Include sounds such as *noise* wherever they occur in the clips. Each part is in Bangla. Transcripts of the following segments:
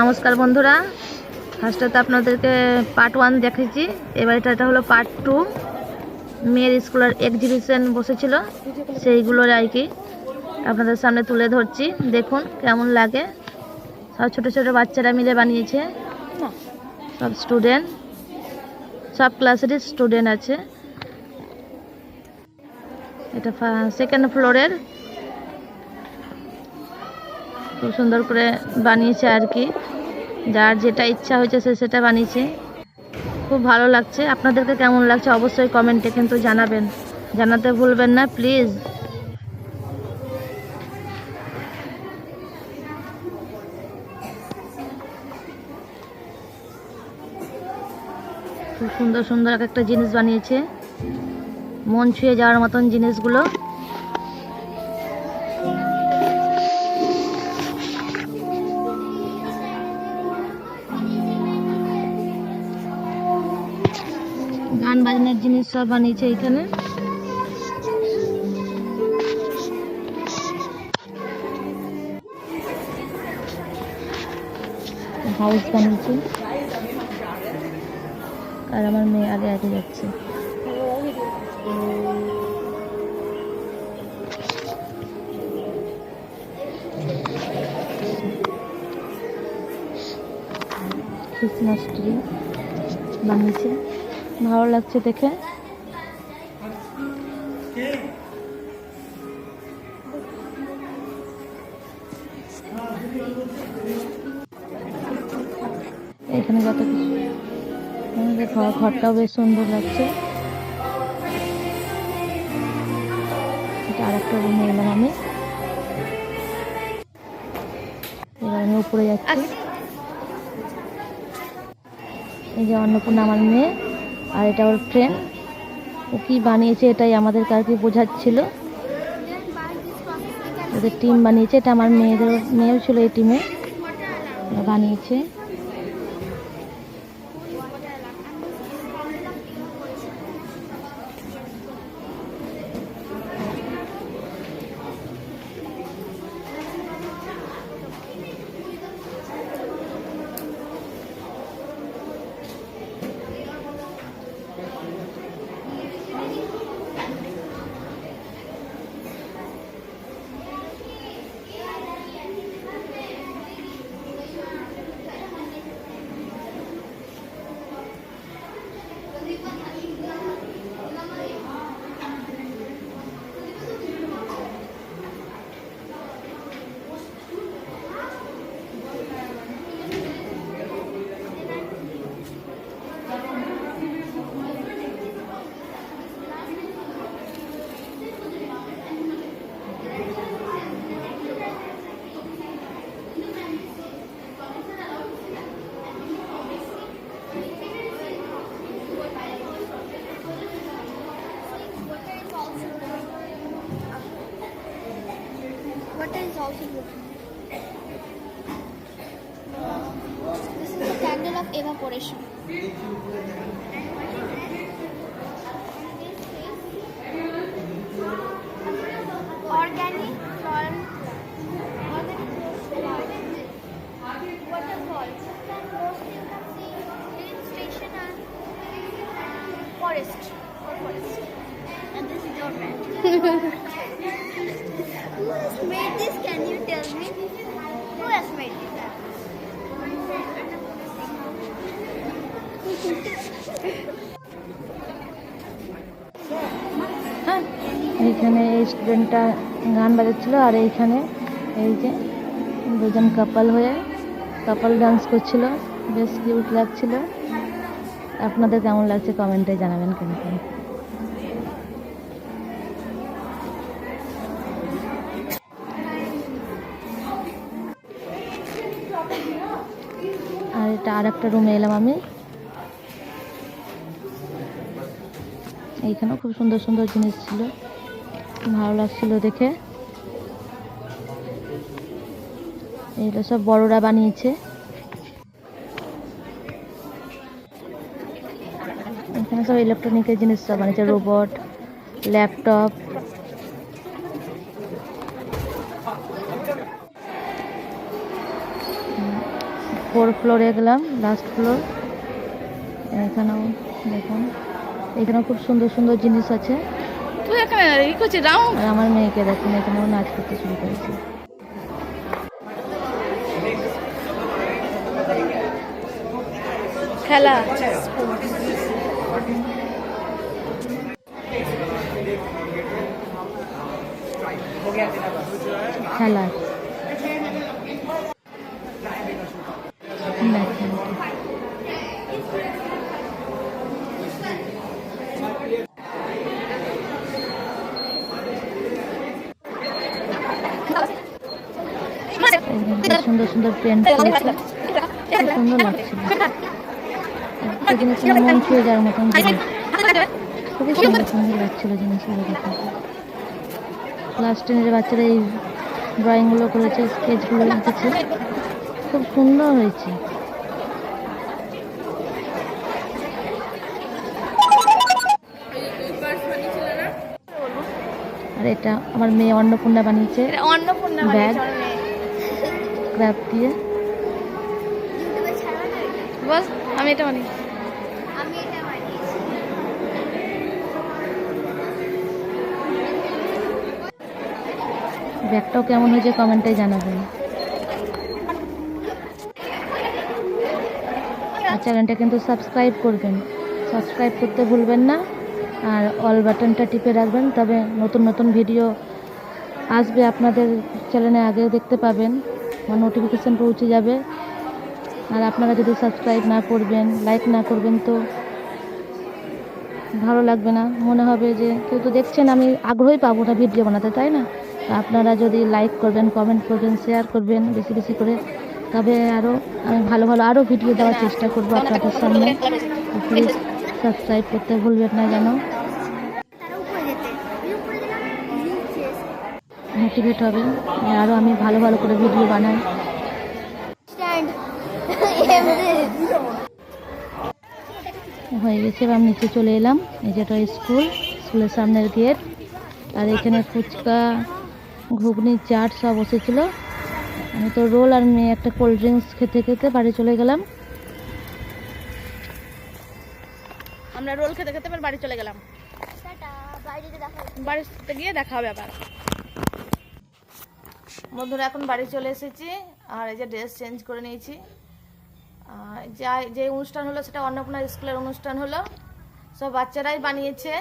নমস্কার বন্ধুরা। ফার্স্টে আপনাদেরকে পার্ট ওয়ান দেখেছি এবার এটা এটা হলো পার্ট টু মেয়ের স্কুলের এক্সিবিশন বসেছিল। সেইগুলোর আর কি আপনাদের সামনে তুলে ধরছি। দেখুন কেমন লাগে। সব ছোটো ছোটো বাচ্চারা মিলে বানিয়েছে। সব স্টুডেন্ট সব ক্লাসেরই স্টুডেন্ট আছে। এটা সেকেন্ড ফ্লোরের খুব সুন্দর করে বানিয়েছে আর কি। যার যেটা ইচ্ছা হয়েছে সে সেটা বানিয়েছে। খুব ভালো লাগছে। আপনাদেরকে কেমন লাগছে অবশ্যই কমেন্টে কিন্তু জানাবেন। জানাতে ভুলবেন না, প্লিজ। খুব সুন্দর সুন্দর এক একটা জিনিস বানিয়েছে। মন ছুঁয়ে যাওয়ার মতন জিনিসগুলো। গান বাজনার জিনিস সব বানিয়েছে এখানে। হাউস বানিয়েছে। আর আমার মেয়ে আগে আগে যাচ্ছে। ক্রিসমাস ট্রি বানিয়েছে। ভালো লাগছে দেখে। এখানে কত কিছু ঘরটাও বেশ সুন্দর লাগছে। এটা আর একটা রুমে এলাম আমি। এবার আমি উপরে যাচ্ছি। এই যে অন্নপূর্ণা আমার মেয়ে। আর এটা ওর ফ্রেন্ড ও কি বানিয়েছে এটাই আমাদের আর কি বোঝাচ্ছিল। ওদের টিম বানিয়েছে। এটা আমার মেয়েদের, মেয়েও ছিল এই টিমে বানিয়েছে। What is also looking? This is the candle of evaporation. Organic floral. Organic floral. Waterfall. Mostly forest. Or forest. And this is your mat. Who has made this? Who has made এইখানে এই স্টুডেন্টটা গান বাজাচ্ছিল আর এইখানে এই যে দুজন কাপাল হয়ে কাপাল ডান্স করছিল। বেশ কিউট লাগছিল। আপনাদের কেমন লাগছে কমেন্টে জানাবেন কিন্তু। এটা আর একটা রুমে এলাম আমি। এইখানেও খুব সুন্দর সুন্দর জিনিস ছিল। ভালো লাগছিল দেখে। এগুলো সব বড়রা বানিয়েছে। এখানে সব ইলেকট্রনিকের জিনিস সব বানিয়েছে রোবট ল্যাপটপ ফোর ফ্লোরে গেলাম লাস্ট ফ্লোর এখানেও দেখুন এখানেও খুব সুন্দর সুন্দর জিনিস আছে। তুই এখানে ই করছিস রাউন্ড আমার মেয়েকে দেখুন এখানেও নাচ করতে শুরু করেছে। খেলা। খেলার সুন্দর সুন্দর সুন্দর লাগছিল মন ছুঁয়ে যাওয়ার মতন খুবই সুন্দর সুন্দর লাগছিল জিনিসগুলো দেখে ক্লাস টেনের বাচ্চারা এই ড্রয়িংগুলো করেছে স্কেচগুলো এঁকেছে খুব সুন্দর হয়েছে। এটা আমার মেয়ে অন্নপূর্ণা বানিয়েছে। অন্নপূর্ণা Bag. বানিয়েছে ক্র্যাপ দিয়ে। বল আমি এটা বানি আমি এটা বানিয়েছি। ব্যাগটাও কেমন হয়েছে কমেন্টে জানাবেন। আর চ্যানেলটা কিন্তু সাবস্ক্রাইব করবেন। সাবস্ক্রাইব করতে ভুলবেন না। আর অল বাটনটা টিপে রাখবেন, তবে নতুন নতুন ভিডিও আসবে আপনাদের চ্যানেলে আগেও দেখতে পাবেন। বা নোটিফিকেশান পৌঁছে যাবে। আর আপনারা যদি সাবস্ক্রাইব না করবেন লাইক না করবেন তো ভালো লাগবে না। মনে হবে যে কেউ তো দেখছেন, আমি আগ্রহই পাবো না ভিডিও বানাতে, তাই না? আপনারা যদি লাইক করবেন কমেন্ট করবেন শেয়ার করবেন বেশি বেশি করে, তবে আরও আমি ভালো ভালো আরও ভিডিও দেওয়ার চেষ্টা করব আপনাদের সামনে। প্লিজ সাবস্ক্রাইব করতে ভুলবেন না যেন। মোটিভেট হবে। আরও আমি ভালো ভালো করে ভিডিও বানাই। *laughs* হয়ে গেছে এবার নিচে চলে এলাম। এই যেটা স্কুল স্কুলের সামনের গেট। আর এখানে ফুচকা ঘুগনি চাট সব বসেছিল। আমি তো রোল আর মেয়ে একটা কোল্ড ড্রিঙ্কস খেতে খেতে বাড়ি চলে গেলাম। আমরা রোল খেতে খেতে এবার বাড়ি চলে গেলাম। বাড়িতে গিয়ে দেখা হবে আবার। বন্ধুরা এখন বাড়ি চলে এসেছি আর এই যে ড্রেস চেঞ্জ করে নিয়েছি। যে অনুষ্ঠান হলো সেটা অন্নপূর্ণা স্কুলের অনুষ্ঠান হলো। সব বাচ্চারাই বানিয়েছে।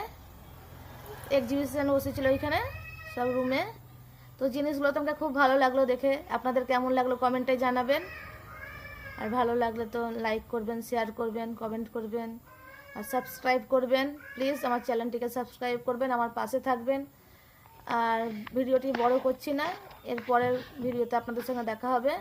এক্সিবিশন বসেছিল ওইখানে সব রুমে তো জিনিসগুলো তো আমাকে খুব ভালো লাগল দেখে। আপনাদের কেমন লাগল কমেন্টে জানাবেন। আর ভালো লাগলে তো লাইক করবেন শেয়ার করবেন কমেন্ট করবেন। আর সাবস্ক্রাইব করবেন। প্লিজ আমার চ্যানেলটিকে সাবস্ক্রাইব করবেন, আমার পাশে থাকবেন। আর ভিডিওটি বড় করছি না, এরপরের ভিডিওতে আপনাদের সঙ্গে দেখা হবে।